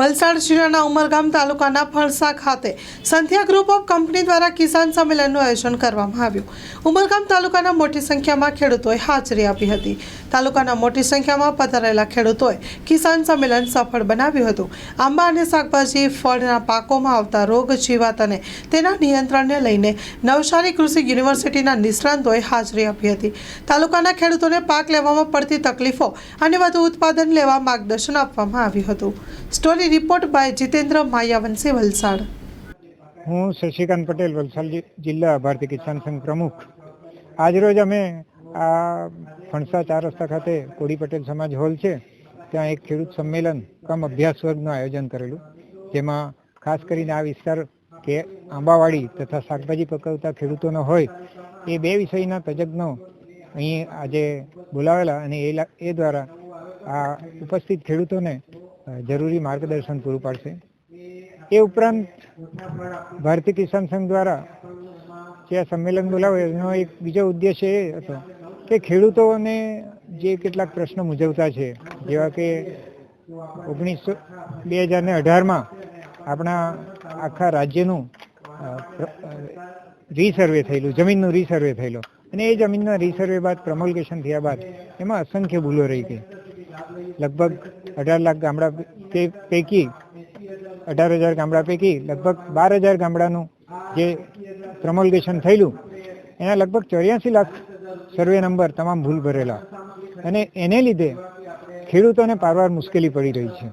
વલસાડ જિલ્લાના ઉમરગામ તાલુકાના ફળસા ખાતે સંધ્યા ગ્રુપ ઓફ કંપની દ્વારા કિસાન સંમેલનનું આયોજન કરવામાં આવ્યું. ઉમરગામ તાલુકાના મોટી સંખ્યામાં ખેડૂતોએ હાજરી આપી હતી. તાલુકાના મોટી સંખ્યામાં પધારેલા ખેડૂતોએ કિસાન સંમેલન સફળ બનાવ્યું હતું. આંબા અને શાકભાજી ફળના પાકોમાં આવતા રોગ, જીવાત અને તેના નિયંત્રણને લઈને નવસારી કૃષિ યુનિવર્સિટીના નિષ્ણાંતોએ હાજરી આપી હતી. તાલુકાના ખેડૂતોને પાક લેવામાં પડતી તકલીફો અને વધુ ઉત્પાદન લેવા માર્ગદર્શન આપવામાં આવ્યું હતું. Story report by Jitendra Mayavanshi Valsad હું શશિકાંત પટેલ, વલસાડ જિલ્લા ભારતીય કિસાન સંઘ પ્રમુખ. આજરોજ અમે આ ફણસા ચાર રસ્તા ખાતે કોડી પટેલ સમાજ હોલ છે, ત્યાં એક ખેડૂત સંમેલન, કમ અભ્યાસ વર્ગનું આયોજન કરેલું, જેમાં ખાસ કરીને આ વિસ્તાર કે આંબાવાડી તથા શાકભાજી પકવતા ખેડૂતોનો હોય, એ બે વિષયના તજજ્ઞો અહીં આજે બોલાવેલા અને એ દ્વારા આ ઉપસ્થિત ખેડૂતોને જરૂરી માર્ગદર્શન પૂરું પાડશે. એ ઉપરાંત ભારતીય કિસાન સંઘ દ્વારા જે આ સંમેલન બોલાવે, એનો એક બીજો ઉદ્દેશ એ હતો કે ખેડૂતોને જે કેટલાક પ્રશ્નો મૂંઝવતા છે, જેવા કે ઓગણીસો બે હજાર ને અઢારમાં આપણા આખા રાજ્યનું રીસર્વે થયેલું, જમીનનું રીસર્વે થયેલું. અને એ જમીનના રીસર્વે બાદ પ્રમોલકેશન થયા બાદ એમાં અસંખ્ય ભૂલો રહી ગઈ. લગભગ અઢાર લાખ ગામડા પૈકી અઢાર હજાર ગામડા પૈકી લગભગ બાર હજાર ગામડાનું જે પ્રમોલ્ગેશન થયેલું, એના લગભગ ચોર્યાસી લાખ સર્વે નંબર તમામ ભૂલ ભરેલા. અને એને લીધે ખેડૂતોને પારવાર મુશ્કેલી પડી રહી છે.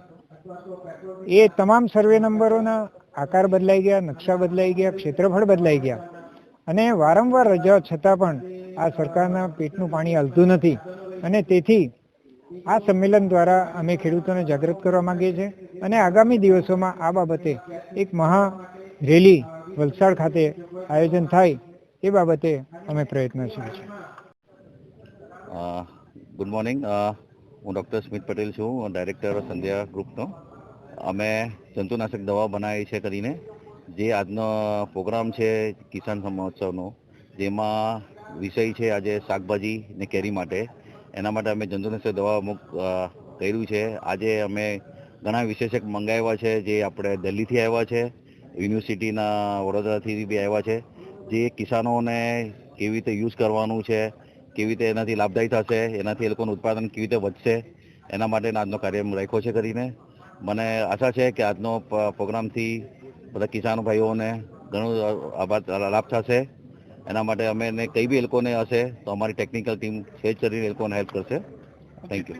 એ તમામ સર્વે નંબરોના આકાર બદલાઈ ગયા, નકશા બદલાઈ ગયા, ક્ષેત્રફળ બદલાઈ ગયા. અને વારંવાર રજૂઆત છતાં પણ આ સરકારના પેટનું પાણી હલતું નથી. અને તેથી આ સંમેલન દ્વારા અમે ખેડૂતોને જાગૃત કરવા માંગીએ છીએ અને આગામી દિવસોમાં આ બાબતે એક મહા રેલી વલસાડ ખાતે આયોજન થાય એ બાબતે અમે પ્રયત્નશીલ છીએ. ગુડ મોર્નિંગ હું ડૉક્ટર સ્મિત પટેલ છું ડાયરેક્ટર સંધ્યા ગ્રુપનો અમે જંતુનાશક દવા બનાવી છે કરીને જે આજનો પ્રોગ્રામ છે કિસાન મહોત્સવનો, જેમાં વિષય છે આજે શાકભાજી ને કેરી માટે. એના માટે અમે જંતુનાશક દવા અમુક કર્યું છે. આજે અમે ઘણા વિશેષક મંગાવ્યા છે, જે આપણે દિલ્હીથી આવ્યા છે, યુનિવર્સિટીના વડોદરાથી બી આવ્યા છે, જે કિસાનોને કેવી રીતે યુઝ કરવાનું છે, કેવી રીતે એનાથી લાભદાયી થશે, એનાથી એ લોકોનું ઉત્પાદન કેવી રીતે વધશે, એના માટે આજનો કાર્યક્રમ રાખ્યો છે કરીને. મને આશા છે કે આજનો પ્રોગ્રામથી બધા કિસાન ભાઈઓને ઘણો લાભ થશે. એના માટે અમે એને કંઈ બી એ લોકોને હશે તો અમારી ટેકનિકલ ટીમ છે કરીને એ લોકોને હેલ્પ કરશે. થેન્ક યુ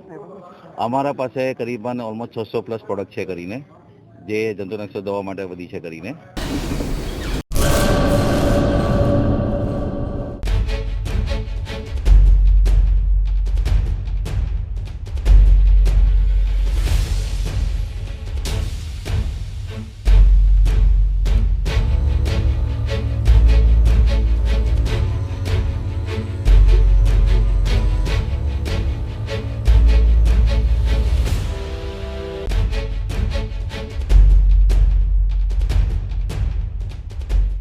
અમારા પાસે કરીબન ઓલમોસ્ટ છસો પ્લસ પ્રોડક્ટ છે કરીને. જે જંતુનાશક દવા માટે વધી છે કરીને.